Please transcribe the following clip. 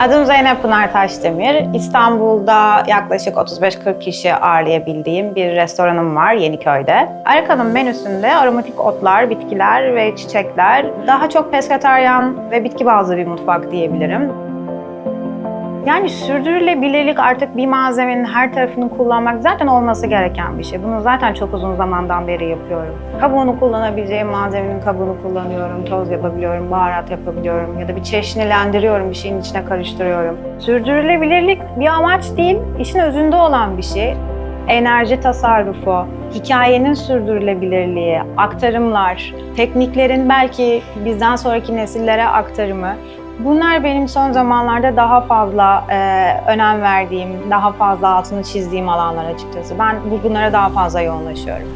Adım Zeynep Pınar Taşdemir. İstanbul'da yaklaşık 35-40 kişi ağırlayabildiğim bir restoranım var Yeniköy'de. Arika'nın menüsünde aromatik otlar, bitkiler ve çiçekler. Daha çok pesketaryen ve bitki bazlı bir mutfak diyebilirim. Yani sürdürülebilirlik artık bir malzemenin her tarafını kullanmak zaten olması gereken bir şey. Bunu zaten çok uzun zamandan beri yapıyorum. Kabuğunu kullanabileceğim malzemenin kabuğunu kullanıyorum, toz yapabiliyorum, baharat yapabiliyorum ya da bir çeşnilendiriyorum, bir şeyin içine karıştırıyorum. Sürdürülebilirlik bir amaç değil, işin özünde olan bir şey. Enerji tasarrufu, hikayenin sürdürülebilirliği, aktarımlar, tekniklerin belki bizden sonraki nesillere aktarımı Bunlar benim son zamanlarda daha fazla e, önem verdiğim, daha fazla altını çizdiğim alanlar açıkçası. Ben bu- bunlara daha fazla yoğunlaşıyorum.